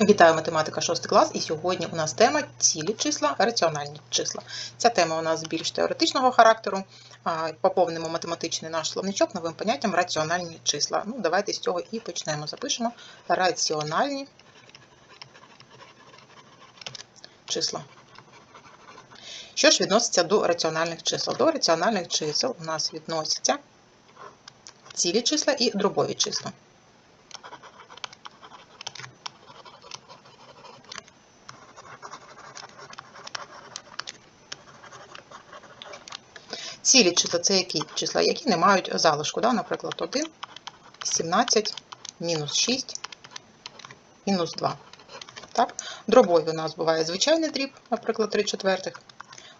Вітаю математика 6 клас, і сьогодні у нас тема цілі числа, раціональні числа. Ця тема у нас більш теоретичного характеру. Поповнимо математичний наш словничок новим поняттям раціональні числа. Ну, давайте з цього і почнемо. Запишемо раціональні числа. Що ж відноситься до раціональних чисел? До раціональних чисел у нас відносяться цілі числа і дробові числа. Цілі числа це які числа, які не мають залишку. Да? Наприклад, 1, 17, мінус 6, мінус 2. Так? Дробові у нас буває звичайний дріб, наприклад, 3 четвертих.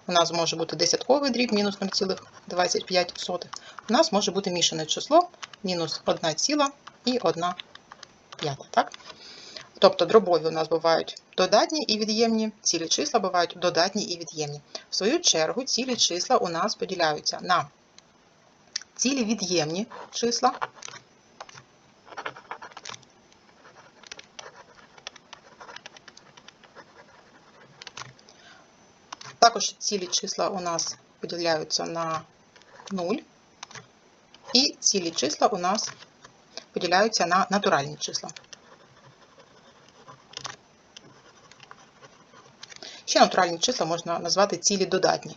У нас може бути десятковий дріб, мінус 0,25. У нас може бути мішане число, мінус 1 ціла і 1 п'ята. Тобто дробові у нас бувають додатні і від'ємні, цілі числа бувають додатні і від'ємні. В свою чергу, цілі числа у нас поділяються на цілі від'ємні числа. Також цілі числа у нас поділяються на 0, і цілі числа у нас поділяються на натуральні числа. Ще натуральні числа можна назвати цілі додатні.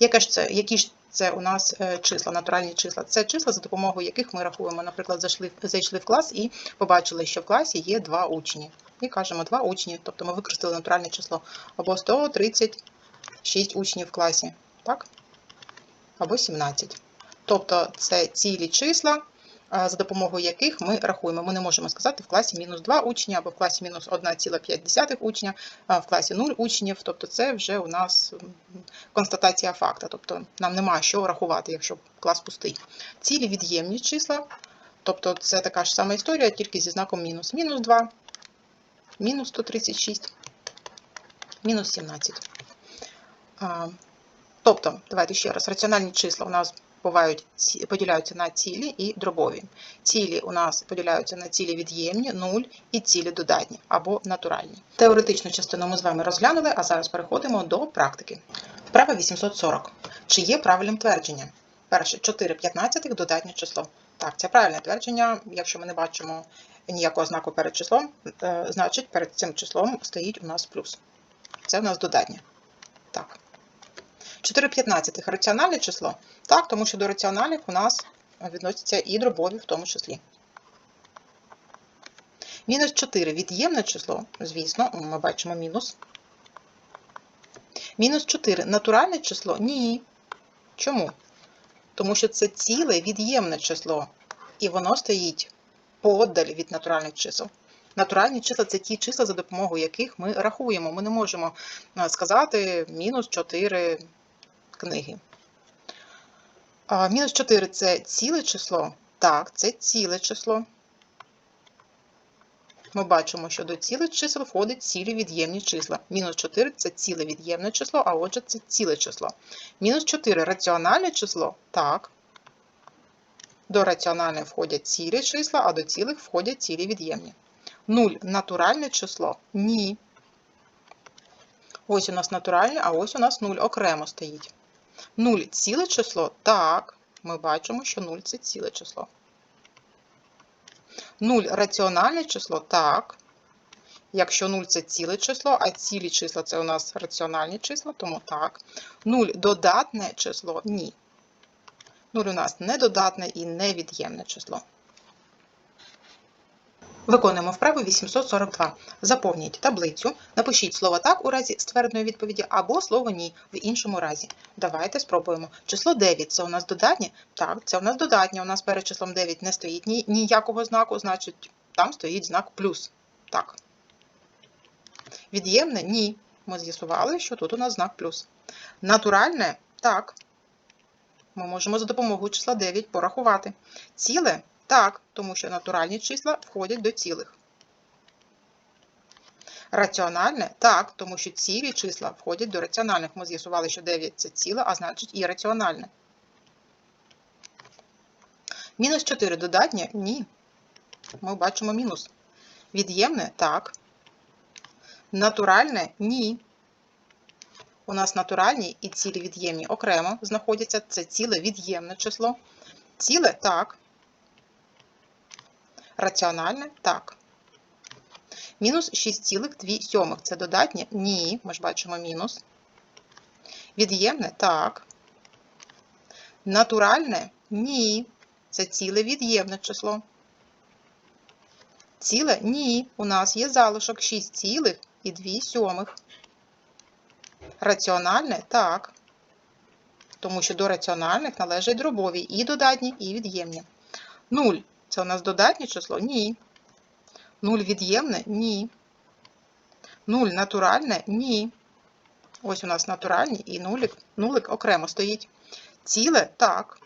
Яке ж це, які ж це у нас е, числа, натуральні числа? Це числа, за допомогою яких ми рахуємо, наприклад, зайшли, зайшли в клас і побачили, що в класі є два учні. І кажемо два учні, тобто ми використали натуральне число або 136 учнів в класі, так? Або 17. Тобто це цілі числа, за допомогою яких ми рахуємо. Ми не можемо сказати в класі мінус 2 учня, або в класі мінус 1,5 учня, а в класі 0 учнів. Тобто це вже у нас констатація факта. Тобто нам нема що рахувати, якщо клас пустий. Цілі від'ємні числа, тобто це така ж сама історія, тільки зі знаком мінус. Мінус 2, мінус 136, мінус 17. Тобто, давайте ще раз, раціональні числа у нас бувають, поділяються на цілі і дробові. Цілі у нас поділяються на цілі від'ємні, 0 і цілі додатні або натуральні. Теоретичну частину ми з вами розглянули, а зараз переходимо до практики. Вправа 840. Чи є правильним твердження? Перше, 4 п'ятнадцятих додатнє число. Так, це правильне твердження. Якщо ми не бачимо ніякого знаку перед числом, е, значить перед цим числом стоїть у нас плюс. Це у нас додатнє. Так. 4 п'ятнадцятих раціональне число? Так, тому що до раціональних у нас відносяться і дробові в тому числі. Мінус 4 від'ємне число, звісно, ми бачимо мінус. Мінус 4 натуральне число? Ні. Чому? Тому що це ціле від'ємне число, і воно стоїть подаль від натуральних чисел. Натуральні числа це ті числа, за допомогою яких ми рахуємо. Ми не можемо сказати мінус 4 книги. Мінус 4 це ціле число. Так, це ціле число. Ми бачимо, що до цілих чисел входить цілі від'ємні числа. Мінус 4 це ціле від'ємне число, а отже, це ціле число. Мінус 4 раціональне число? Так. До раціональних входять цілі числа, а до цілих входять цілі від'ємні. 0 натуральне число? Ні. Ось у нас натуральне, а ось у нас 0 окремо стоїть. 0 ціле число? Так, ми бачимо, що 0 це ціле число. 0 раціональне число? Так. Якщо 0 це ціле число, а цілі числа це у нас раціональні числа, тому так. 0 додатне число? Ні. 0 у нас не додатне і невід'ємне число. Виконуємо вправу 842. Заповніть таблицю, напишіть слово так у разі ствердної відповіді або слово ні в іншому разі. Давайте спробуємо. Число 9 це у нас додатнє? Так, це у нас додатнє. У нас перед числом 9 не стоїть ні, ніякого знаку, значить там стоїть знак плюс. Так. Від'ємне ні. Ми з'ясували, що тут у нас знак плюс. Натуральне так. Ми можемо за допомогою числа 9 порахувати. Ціле так, тому що натуральні числа входять до цілих. Раціональне так, тому що цілі числа входять до раціональних. Ми з'ясували, що 9 це ціле, а значить і раціональне. Мінус 4 додатнє? Ні. Ми бачимо мінус. Від'ємне? Так. Натуральне? Ні. У нас натуральні і цілі від'ємні окремо знаходяться. Це ціле від'ємне число. Ціле так. Раціональне так. Мінус 6,2 це додатнє? Ні. Ми ж бачимо мінус. Від'ємне так. Натуральне? Ні. Це ціле від'ємне число. Ціле? Ні. У нас є залишок 6,2. Раціональне? Так. Тому що до раціональних належать дробові і додатні, і від'ємні. 0 це у нас додатнє число? Ні. 0 від'ємне? Ні. 0 натуральне? Ні. Ось у нас натуральні і нулик, нулик окремо стоїть. Ціле? Так.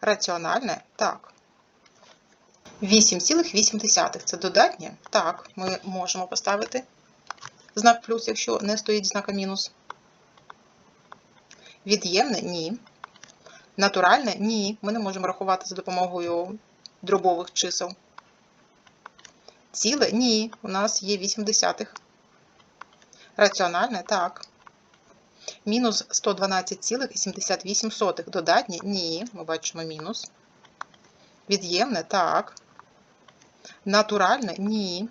Раціональне? Так. 8,8 це додатнє? Так, ми можемо поставити знак плюс, якщо не стоїть знака мінус. Від'ємне? Ні. Натуральне? Ні. Ми не можемо рахувати за допомогою дробових чисел. Ціле? Ні. У нас є 8 десятих. Раціональне? Так. Мінус 112,78. Додатнє? Ні. Ми бачимо мінус. Від'ємне? Так. Натуральне? Ні.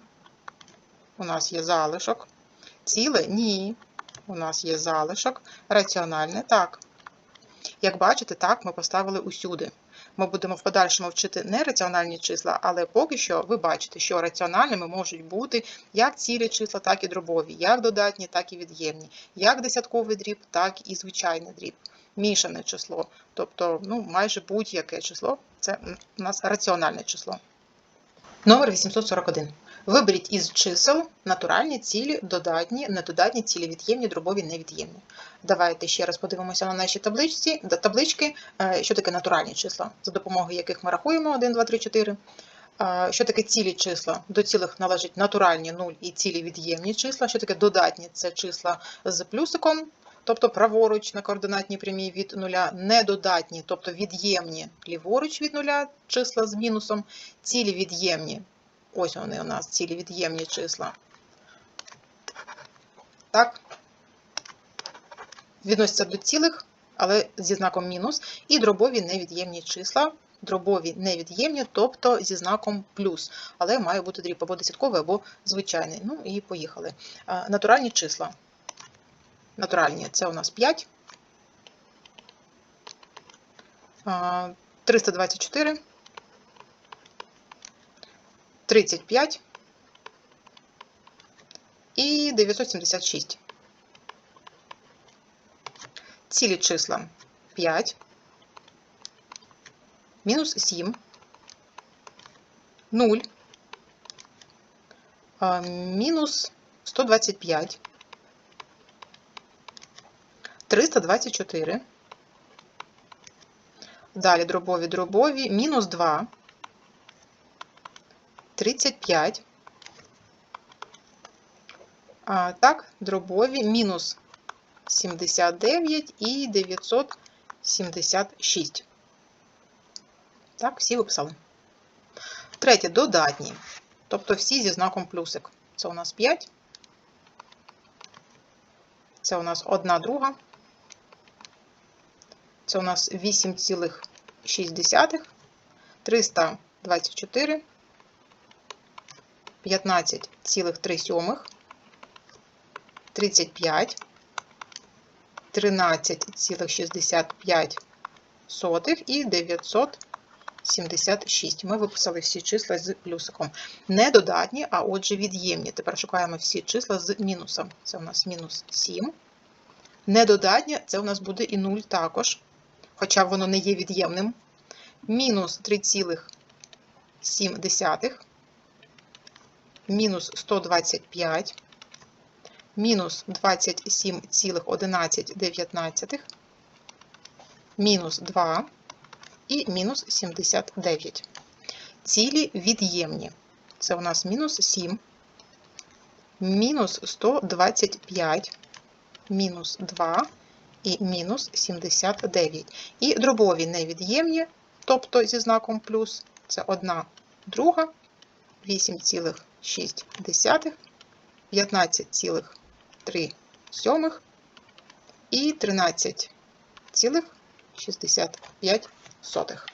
У нас є залишок. Ціле? Ні. У нас є залишок. Раціональне? Так. Як бачите, так, ми поставили усюди. Ми будемо в подальшому вчити не раціональні числа, але поки що ви бачите, що раціональними можуть бути як цілі числа, так і дробові, як додатні, так і від'ємні, як десятковий дріб, так і звичайний дріб. Мішане число, тобто ну, майже будь-яке число це у нас раціональне число. Номер 841. Виберіть із чисел натуральні цілі, додатні, недодатні цілі, від'ємні, дробові, невід'ємні. Давайте ще раз подивимося на наші табличці, таблички, е, що таке натуральні числа, за допомогою яких ми рахуємо 1, 2, 3, 4. Що таке цілі числа? До цілих належать натуральні 0 і цілі від'ємні числа. Що таке додатні? Це числа з плюсиком, тобто праворуч на координатній прямій від нуля, недодатні, тобто від'ємні ліворуч від нуля числа з мінусом, цілі від'ємні. Ось вони у нас цілі від'ємні числа. Так, відносяться до цілих, але зі знаком мінус, і дробові невід'ємні числа. Дробові невід'ємні, тобто зі знаком плюс, але має бути дріб або десятковий, або звичайний. Ну і поїхали. Натуральні числа. Натуральні це у нас 5, 324, 35 і 976. Цілі числа 5, мінус 7, 0, мінус 125, 324. Далі дробові дробові, мінус 2, 35. А, Так, дробові, мінус 79 і 976. Так, всі виписали. Третє додатні. Тобто всі зі знаком плюсик. Це у нас 5. Це у нас 1 друга. Це у нас 8,6, 324, 15,3, 35, 13,65 і 976. Ми виписали всі числа з плюсиком. Не додатні, а отже від'ємні. Тепер шукаємо всі числа з мінусом. Це у нас мінус 7. Недодатнє це у нас буде і 0 також хоча воно не є від'ємним, мінус 3,7, мінус 125, мінус 27,11, мінус 2 і мінус 79. Цілі від'ємні. Це у нас мінус 7, мінус 125, мінус 2 і мінус 79. І дробові невід'ємні тобто зі знаком плюс, це 1 друга, 8,6, 15,3 сьомих і 13,65 сотих.